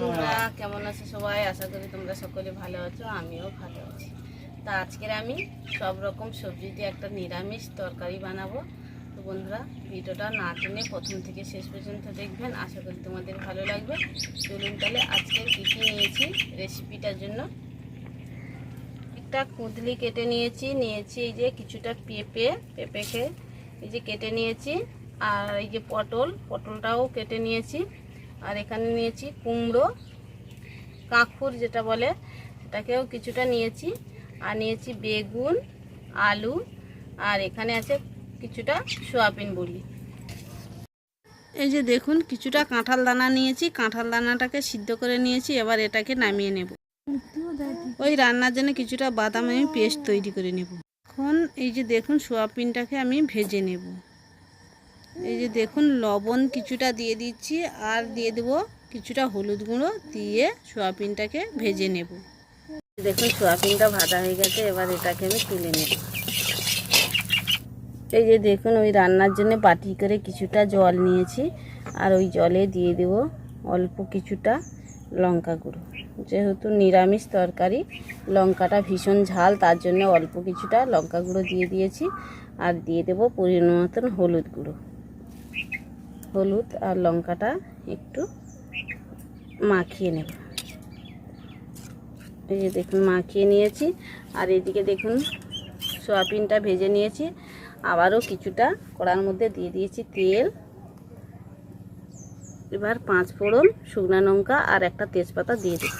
তোমরা কেমন আছো সবাই? আশা করি তোমরা সকলে ভালো আছো, আমিও ভালো আছি। তা আজকের আমি সব রকম সবজি দিয়ে একটা নিরামিষ তরকারি বানাবো। তো বন্ধুরা, ভিডিওটা না টেনে প্রথম থেকে শেষ পর্যন্ত দেখবেন। আশা করি তোমাদের ভালো লাগবে। চলুন তাহলে আজকে কী কী নিয়েছি রেসিপিটার জন্য। একটা কুঁদলি কেটে নিয়েছি। নিয়েছি এই যে কিছুটা পেঁপে, পেঁপেকে এই যে কেটে নিয়েছি। আর এই যে পটল, পটলটাও কেটে নিয়েছি। আর এখানে নিয়েছি কুমড়ো, কাঁকুর যেটা বলে, সেটাকেও কিছুটা নিয়েছি। আর নিয়েছি বেগুন, আলু, আর এখানে আছে কিছুটা সোয়াবিন বড়ি। এই যে দেখুন, কিছুটা কাঁঠাল দানা নিয়েছি। কাঁঠাল দানাটাকে সিদ্ধ করে নিয়েছি, এবার এটাকে নামিয়ে নেব। ওই রান্নার জন্য কিছুটা বাদাম আমি পেস্ট তৈরি করে নেব। এখন এই যে দেখুন, সোয়াবিনটাকে আমি ভেজে নেব। এই যে দেখুন, লবণ কিছুটা দিয়ে দিচ্ছি, আর দিয়ে দেব কিছুটা হলুদ গুঁড়ো দিয়ে সোয়াবিনটাকে ভেজে নেব। দেখুন, সোয়াবিনটা ভাজা হয়ে গেছে, এবার এটাকে আমি তুলে নেব। এই যে দেখুন, ওই রান্নার জন্য বাটি করে কিছুটা জল নিয়েছি, আর ওই জলে দিয়ে দেব অল্প কিছুটা লঙ্কা গুঁড়ো। যেহেতু নিরামিষ তরকারি, লঙ্কাটা ভীষণ ঝাল, তার জন্য অল্প কিছুটা লঙ্কা গুঁড়ো দিয়ে দিয়েছি, আর দিয়ে দেব পরিমাণ মতন হলুদ গুঁড়ো। হলুদ আর লঙ্কাটা একটু মাখিয়ে নেব। এই যে দেখুন, মাখিয়ে নিয়েছি। আর এদিকে দেখুন, সোয়াবিনটা ভেজে নিয়েছি। আবারও কিছুটা কড়ার মধ্যে দিয়ে দিয়েছি তেল। এবার পাঁচ ফোড়ন শুকনা লঙ্কা আর একটা তেজপাতা দিয়ে দেব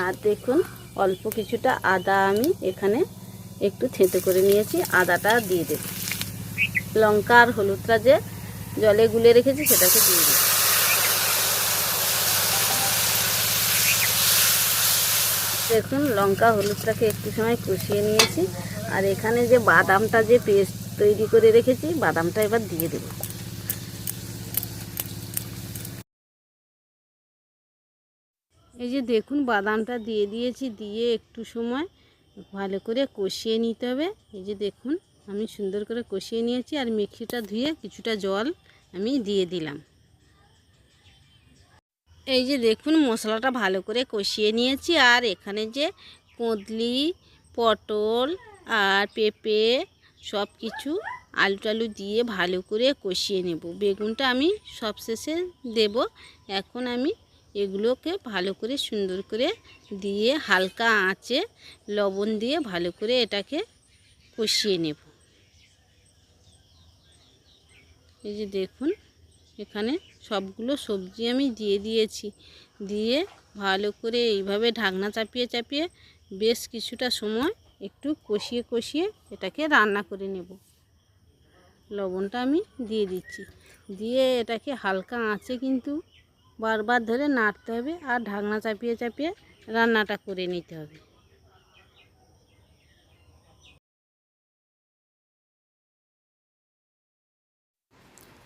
আর দেখুন, অল্প কিছুটা আদা আমি এখানে একটু থেঁতে করে নিয়েছি। আদাটা দিয়ে দেব। লঙ্কা আর হলুদটা যে জলে গুলে রেখেছি সেটাকে দিয়ে দিই। দেখুন, লঙ্কা, হলুদটাকে একটু সময় কষিয়ে নিয়েছি। আর এখানে যে বাদামটা যে পেস্ট তৈরি করে রেখেছি, বাদামটা এবার দিয়ে দেব। এই যে দেখুন, বাদামটা দিয়ে দিয়েছি, দিয়ে একটু সময় ভালো করে কষিয়ে নিতে হবে। এই যে দেখুন আমি সুন্দর করে কষিয়ে নিয়েছি আর মিক্সিটা ধুয়ে কিছুটা জল আমি দিয়ে দিলাম। এই যে দেখুন, মশলাটা ভালো করে কষিয়ে নিয়েছি আর এখানে যে কুঁদলি, পটল আর পেঁপে সব কিছু আলু টালু দিয়ে ভালো করে কষিয়ে নেব। বেগুনটা আমি সবশেষে দেব। এখন আমি এগুলোকে ভালো করে সুন্দর করে দিয়ে হালকা আঁচে লবণ দিয়ে ভালো করে এটাকে কষিয়ে নেব। এই যে দেখুন, এখানে সবগুলো সবজি আমি দিয়ে দিয়েছি। দিয়ে ভালো করে এইভাবে ঢাকনা চাপিয়ে চাপিয়ে বেশ কিছুটা সময় একটু কষিয়ে কষিয়ে এটাকে রান্না করে নেব। লবণটা আমি দিয়ে দিচ্ছি। দিয়ে এটাকে হালকা আঁচে কিন্তু বারবার ধরে নাড়তে হবে আর ঢাকনা চাপিয়ে চাপিয়ে রান্নাটা করে নিতে হবে।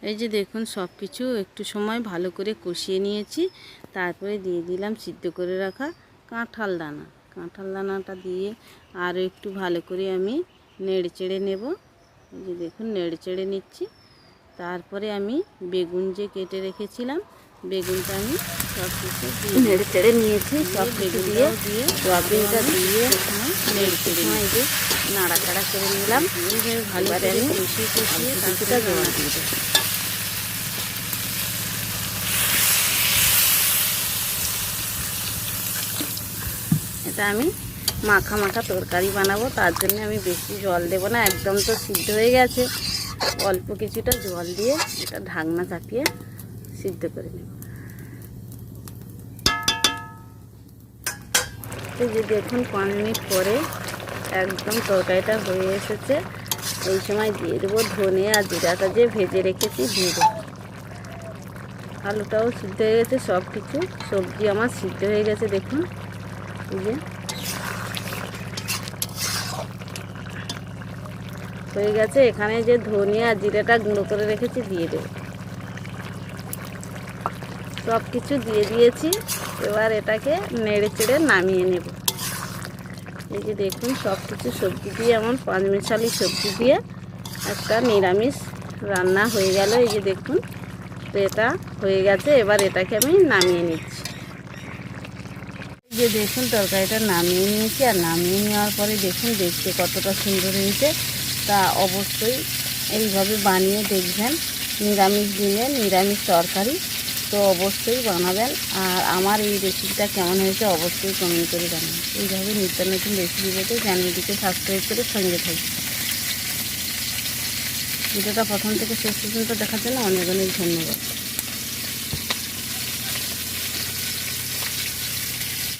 এই যে দেখুন সব কিছু একটু সময় ভালো করে কষিয়ে নিয়েছি। তারপরে দিয়ে দিলাম সিদ্ধ করে রাখা কাঁঠাল দানা। কাঁঠাল দানাটা দিয়ে আরও একটু ভালো করে আমি নেড়ে চেড়ে নেব। এই যে দেখুন নেড়ে চেড়ে নিচ্ছি। তারপরে আমি বেগুন যে কেটে রেখেছিলাম বেগুনটা আমি সব কিছু নেড়ে চেড়ে নিয়েছি সব কিছু দিয়ে দিয়ে সোয়াবিনটা দিয়ে নেড়ে চেড়ে নাড়াচাড়া করে নিলাম। ভালো করে আমি কষিয়ে কষিয়ে কিছুটা জল দিয়ে দেবো এটা আমি মাখা মাখা তরকারি বানাবো, তার জন্য আমি বেশি জল দেব না, একদম তো সিদ্ধ হয়ে গেছে। অল্প কিছুটা জল দিয়ে এটা ঢাকনা চাপিয়ে সিদ্ধ করে নেব। এই যে দেখুন, পাঁচ মিনিট পরে একদম তরকারিটা হয়ে এসেছে। এই সময় দিয়ে দেবো ধনে আর জিরাটা যে ভেজে রেখেছি, দিয়ে দেবো। আলুটাও সিদ্ধ হয়ে গেছে সব কিছু সবজি আমার সিদ্ধ হয়ে গেছে, দেখুন। এই যে। হয়ে গেছে, এখানে যে ধনিয়া জিরেটা গুঁড়ো করে রেখেছি, দিয়ে দেব। সব কিছু দিয়ে দিয়েছি, এবার এটাকে নেড়ে চেড়ে নামিয়ে নেব। এই যে দেখুন সব কিছু সবজি দিয়ে, এমন পাঁচ মিশালি সবজি দিয়ে একটা নিরামিষ রান্না হয়ে গেল। এই যে দেখুন তো এটা হয়ে গেছে, এবার এটাকে আমি নামিয়ে নিচ্ছি। যে দেখুন তরকারিটা নামিয়ে নিয়েছি, আর নামিয়ে নেওয়ার পরে দেখুন দেখতে কতটা সুন্দর হয়েছে। তা অবশ্যই এইভাবে বানিয়ে দেখবেন, নিরামিষ দিনে নিরামিষ তরকারি। তো অবশ্যই বানাবেন, আর আমার এই রেসিপিটা কেমন হয়েছে অবশ্যই কমেন্ট করে জানাবেন। এইভাবে নিত্য নতুন রেসিপি পেতে চ্যানেলটিকে সাবস্ক্রাইব করে সঙ্গে থাকবেন ভিডিওটা প্রথম থেকে শেষ পর্যন্ত দেখার জন্য অনেক অনেক ধন্যবাদ।